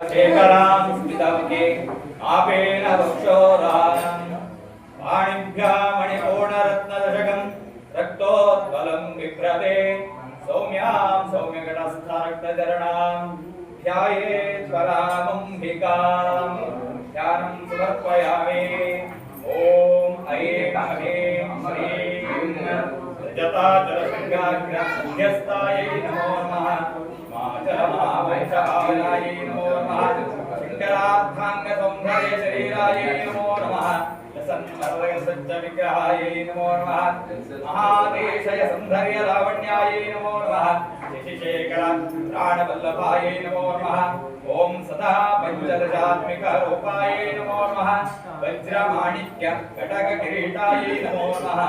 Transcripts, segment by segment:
शेखरां स्मितवके आपेन वक्षोरानम् पाणिभ्या मणिपूर्णरत्नदशकं रक्तोत्पलं बिभ्रते सौम्यां सौम्यगणस्थारक्तचरणां ध्यायेत् परामम्बिकां ध्यानं समर्पयामि ॐ ऐं ह्रीं श्रीं रजताचलशृङ्गाग्रमध्यस्थायै नमो नमः। माचरमावैषभावनायै नमो नमः। शङ्करार्थाङ्गसौन्दर्य शरीरायै नमो नमः। विग्रहायै नमो नमः। महादेशय सौन्दर्य लावण्यायै नमो नमः। शशिशेखर प्राणवल्लभायै नमो नमः। ॐ सदा पञ्चदशात्मिकरूपायै नमो नमः। वज्रमाणिक्य कटककिरीटायै नमो नमः।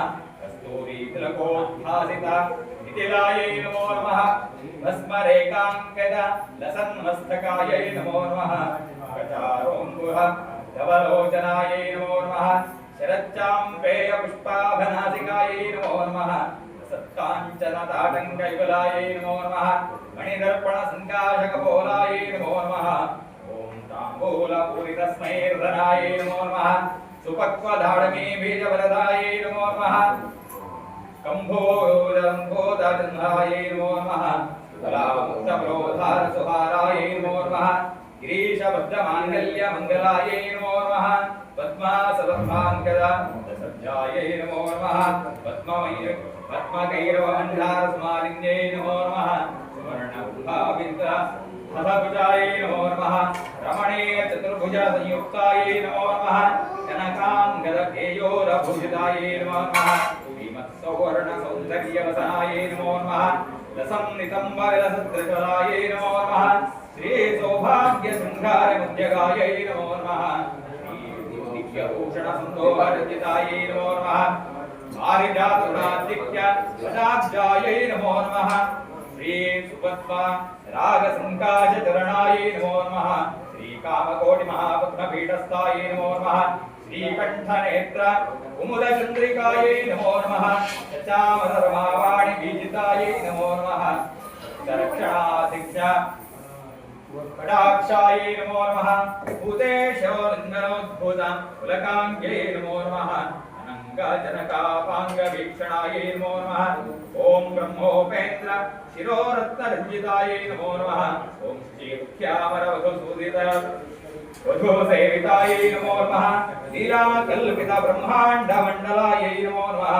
कस्तूरी तिलकोद्भासिता नमो नमः। भस्मरेकाङ्कद लसन्मस्तकायै नमो नमः। गजारोऽम्बुः धवलोचनायै नमो नमः। शरच्चाम्पेय नमो नमः। सत्काञ्चनताटङ्कयुगलायै नमो नमः। मणिदर्पणसङ्काशकपोलायै नमो नमः। ॐ ताम्बूलपूरितस्मैर्धनायै नमो नमः। सुपक्वधाडमी बीजवरदायै नमो नमः। కంభోరంభోదంధాయే నమో నమః శుక్లాముక్తప్రోధార సుహారాయే నమో నమః గిరీశభద్రమాంగల్య మంగళాయే నమో నమః పద్మాసపద్మాంగద సజ్జాయే నమో నమః పద్మమయ పద్మకైరవహంధార స్మాలిన్యే నమో నమః సువర్ణభూభావింద హసభుజాయే నమో నమః రమణే చతుర్భుజ సంయుక్తాయే నమో నమః జనకాంగద सौन्दर्यवसनायै नमो नमः लसन्नितम्बरसदृशलायै नमो नमः श्री सौभाग्यशृङ्गारमुद्यगायै नमो नमः दिव्यभूषणसन्दोहरजितायै नमो नमः पारिजातुराधिक्य नमो नमः श्री रागसङ्काशचरणायै नमो नमः। श्रीकामकोटिमहापद्मपीठस्थायै नमो नमः। श्रीकण्ठनेत्र कुमुदचन्द्रिकायै नमो नमः। चामरमावाणि बीजितायै नमो नमः। दक्षिणाधिक्ष कटाक्षायै नमो नमः। भूतेशो लिङ्गनोद्भूत नमो नमः। अनङ्गजनकापाङ्गवीक्षणायै नमो नमः ॐ ब्रह्मोपेन्द्र शिरोरत्नरञ्जितायै नमो नमः ॐ श्रीमुख्यामरवधुसूदित वधूसेवितायै नमो नमः लीलाकल्पित ब्रह्माण्डमण्डलायै नमो नमः